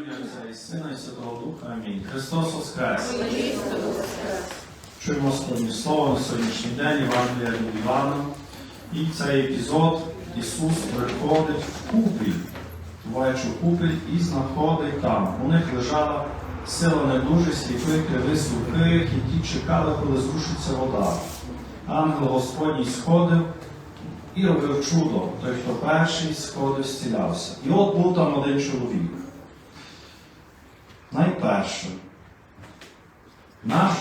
ім'я Отця і Сина і Святого Духа. Амінь. Христос Воскрес! Чуємо Господнє Слово на сьогоднішній день Євангелія від Івана. І цей епізод Ісус приходить в купіль, буваючи в купіль, і знаходить там. У них лежала сила недужих, сліпих, кривих, слухих, які чекали, коли зрушиться вода. Ангел Господній сходив і робив чудо. Той, хто перший сходив, зцілявся. І от був там один чоловік. Найперше. Наш?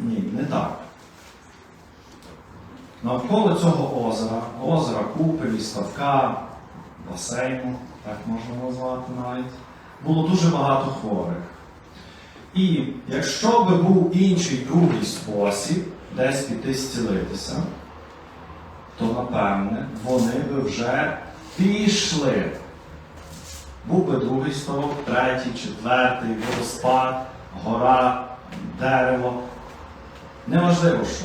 Ні, не так. Навколо цього озера, озера купелі, ставка, басейну, так можна назвати навіть, було дуже багато хворих. І якщо би був інший другий спосіб десь піти зцілитися, то напевне вони би вже пішли. Був би другий ставок, третій, четвертий, водоспад, гора, дерево. Неважливо що.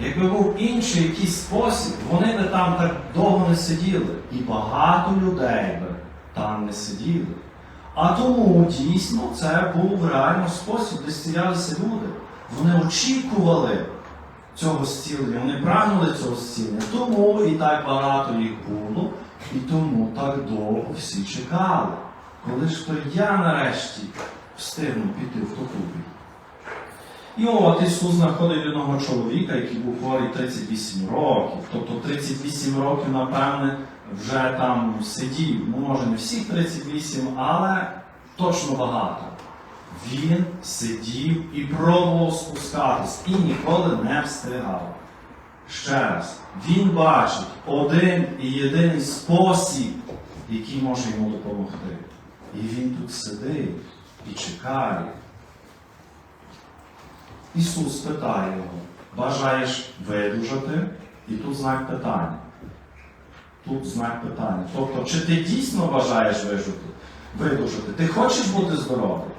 Якби був інший якийсь спосіб, вони би там так довго не сиділи. І багато людей би там не сиділи. А тому дійсно це був реально спосіб, де зцілялися люди. Вони очікували цього зцілення, вони прагнули цього зцілення. Тому і так багато їх було, і тому так довго всі чекали. Коли ж то я нарешті встигну піти в ту. І от Ісус знаходить одного чоловіка, який був хворий 38 років. Тобто 38 років, напевне, вже там сидів. Ну, може, не всіх 38, але точно багато. Він сидів і пробував спускатись, і ніколи не встигав. Ще раз, він бачить один і єдиний спосіб, який може йому допомогти. І він тут сидить і чекає. Ісус питає його, бажаєш видужати? І тут знак питання. Тут знак питання. Тобто, чи ти дійсно бажаєш вижити, видужати? Ти хочеш бути здоровий?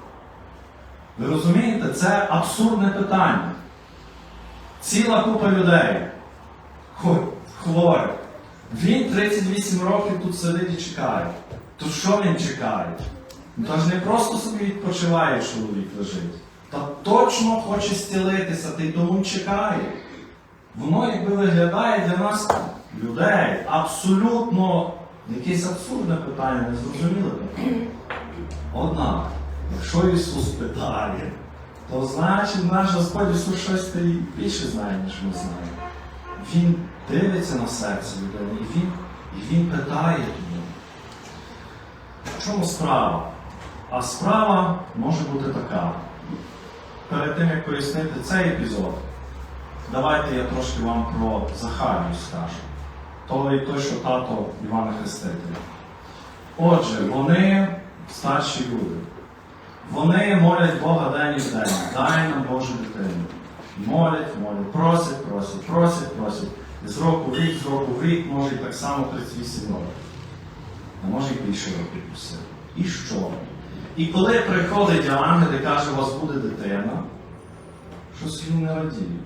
Ви розумієте, це абсурдне питання. Ціла купа людей. Хворих. Він 38 років тут сидить і чекає. То що він чекає? Ну, Та ж не просто собі відпочиває чоловік лежить. Та точно хоче зцілитися, та й тому чекає. Воно якби виглядає для нас, людей, абсолютно якесь абсурдне питання, незрозуміле питання. Однак, якщо Ісус питає, то значить наш Господь Ісус щось більше знає, ніж ми знаємо. Він дивиться на серце людини, і він, і він питає тому. В чому справа? А справа може бути така. Перед тим, як пояснити цей епізод, давайте я трошки вам про Захарію скажу. Той, той, що тато Івана Хрестителя. Отже, вони старші люди. Вони молять Бога день і день. Дай нам Божу дитину. Молять, молять, просять, просять, просять, просять. З року в рік, з року в рік, може і так само 38 років. А може і більше років просили. І що? І коли приходить ангел і каже, у вас буде дитина, щось він не радіє.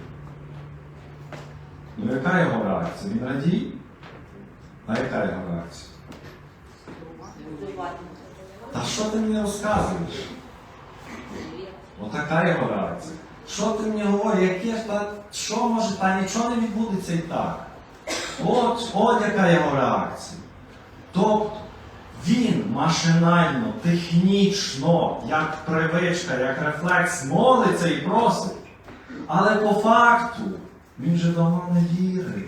Ну яка його реакція? Він радіє? А яка його реакція? Та що ти мені розказуєш? Отака його реакція. Що ти мені говориш, яке ж та, що може, та нічого не відбудеться і так. От, от яка його реакція. Тобто він машинально, технічно, як привичка, як рефлекс, молиться і просить. Але по факту він вже давно не вірить.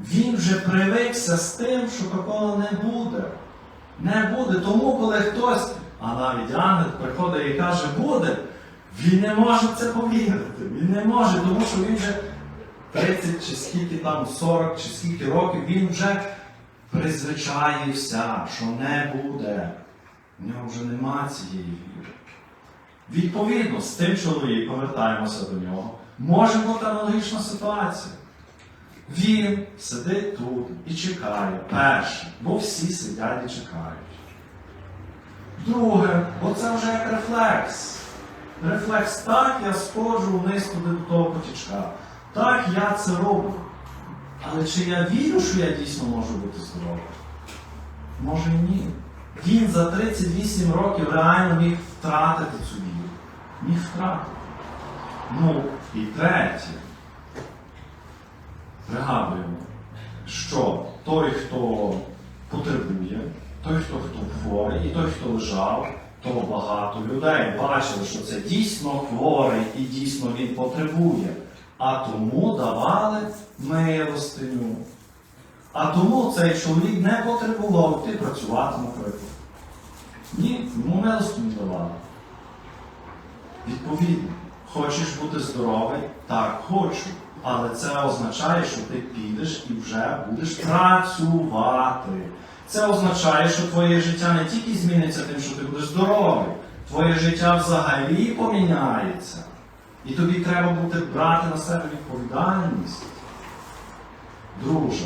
Він вже привикся з тим, що такого не буде. Не буде. Тому, коли хтось, а навіть ангел приходить і каже, буде, він не може це повірити. Він не може, тому що він вже 30 чи скільки там, 40 чи скільки років, він вже призвичаївся, що не буде. В нього вже нема цієї віри. Відповідно, з тим чоловіком повертаємося до нього. Може бути аналогічна ситуація. Він сидить тут і чекає. Перше, бо всі сидять і чекають. Друге, оце вже як рефлекс. Рефлекс, так, я сходжу вниз туди до того потічка. Так, я це роблю. Але чи я вірю, що я дійсно можу бути здоровим? Може і ні. Він за 38 років реально міг втратити цю віру. Міг втратити. Ну, і третє. Пригадуємо, що той, хто потребує, той, хто хто хворий, і той, хто лежав, то багато людей бачили, що це дійсно хворий і дійсно він потребує. А тому давали милостиню. А тому цей чоловік не потребував йти працювати, наприклад. Ні, йому милостиню давали. Відповідно, хочеш бути здоровий? Так, хочу. Але це означає, що ти підеш і вже будеш працювати. Це означає, що твоє життя не тільки зміниться тим, що ти будеш здоровий, твоє життя взагалі поміняється. І тобі треба буде брати на себе відповідальність. Друже,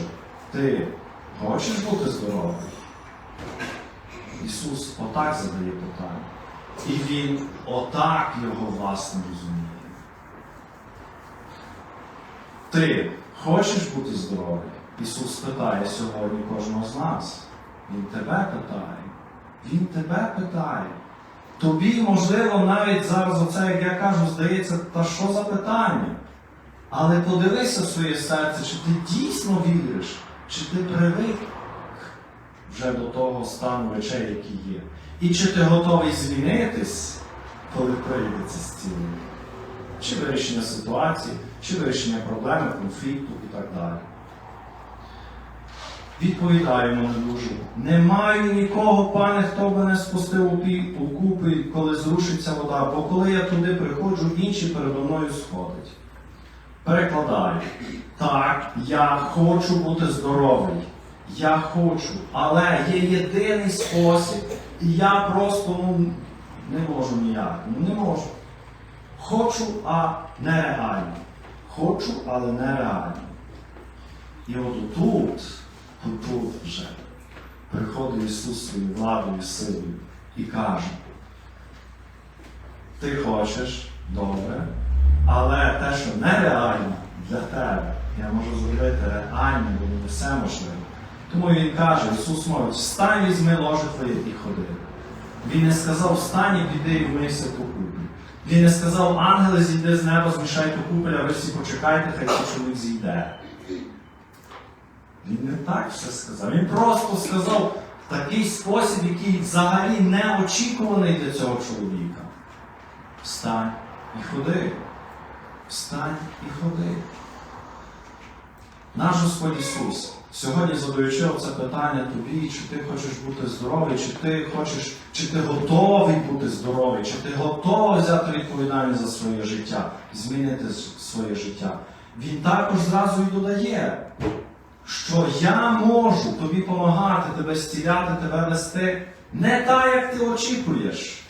ти хочеш бути здоровий? Ісус отак задає питання. І Він отак його власне розуміє. Ти хочеш бути здоровий? Ісус питає сьогодні кожного з нас. Він тебе питає. Він тебе питає. Тобі, можливо, навіть зараз оце, як я кажу, здається, та що за питання? Але подивися в своє серце, чи ти дійсно віриш, чи ти привик вже до того стану речей, які є. І чи ти готовий змінитись, коли прийде це зцілення? Чи вирішення ситуації, чи вирішення проблеми, конфлікту і так далі. Відповідаємо на дуже. Не маю нікого, пане, хто би не спустив у пі- у купи, коли зрушиться вода, бо коли я туди приходжу, інші передо мною сходить. Перекладаю. Так, я хочу бути здоровий. Я хочу, але є єдиний спосіб, і я просто ну, не можу ніяк. Ну, не можу. Хочу, а нереально. Хочу, але нереально. І от тут, тут вже приходить Ісус своєю владою і силою і каже, ти хочеш добре, але те, що нереально для тебе, я можу зробити реальним, бо не все можливо. Тому Він каже, Ісус мовить, встань, візьми ложе твоє і ходи. Він не сказав, встань і піди і вмийся ту куплю. Він не сказав, ангели зійде з неба, змішай ту купель, а ви всі почекайте, хай цей чоловік зійде. Він не так все сказав. Він просто сказав в такий спосіб, який взагалі не очікуваний для цього чоловіка. Встань і ходи. Встань і ходи. Наш Господь Ісус, сьогодні задаючи це питання тобі, чи ти хочеш бути здоровий, чи ти хочеш, чи ти готовий бути здоровий, чи ти готовий взяти відповідальність за своє життя, змінити своє життя. Він також зразу і додає, що я можу тобі допомагати, тебе зціляти, тебе вести не так, як ти очікуєш,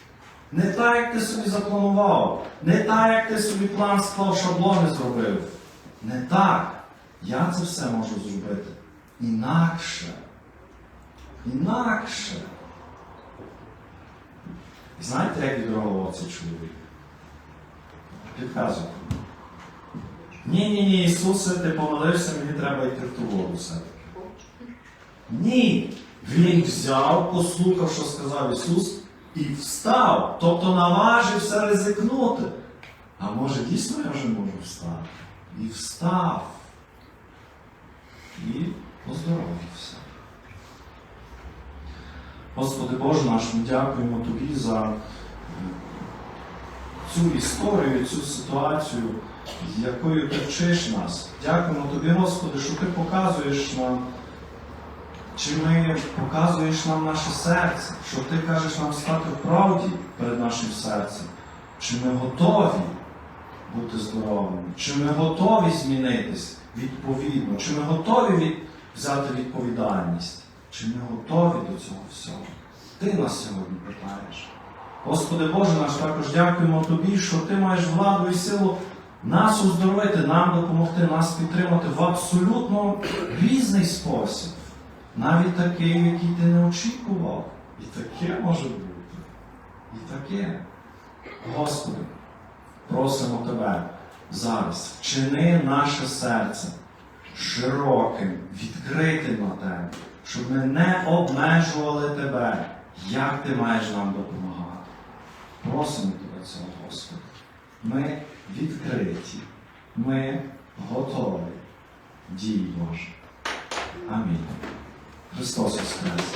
не так, як ти собі запланував, не так, як ти собі план склав, шаблони зробив. Не так. Я це все можу зробити інакше. Інакше. Знаєте, як відреагував цей чоловік? Підказуйте. Ні, ні, ні, Ісусе, ти помилився, мені треба йти в ту воду. Ні. Він взяв, послухав, що сказав Ісус, і встав. Тобто наважився ризикнути. А може дійсно я вже можу встати? І встав. І оздоровився. Господи Боже наш, ми дякуємо Тобі за е, цю історію, цю ситуацію, якою ти вчиш нас. Дякуємо Тобі, Господи, що Ти показуєш нам, чи ми показуєш нам наше серце, що Ти кажеш нам стати в правді перед нашим серцем, чи ми готові бути здоровими, чи ми готові змінитись відповідно, чи ми готові від... взяти відповідальність, чи ми готові до цього всього. Ти нас сьогодні питаєш. Господи Боже наш, також дякуємо Тобі, що Ти маєш владу і силу нас оздоровити, нам допомогти, нас підтримати в абсолютно різний спосіб. Навіть такий, який ти не очікував. І таке може бути. І таке. Господи, просимо Тебе зараз, вчини наше серце широким, відкритим на Тебе, щоб ми не обмежували Тебе. як ти маєш нам допомагати. Просимо тебе цього, Господи. Ми відкриті, ми готові. Дій Боже. Амінь. Христос Воскрес!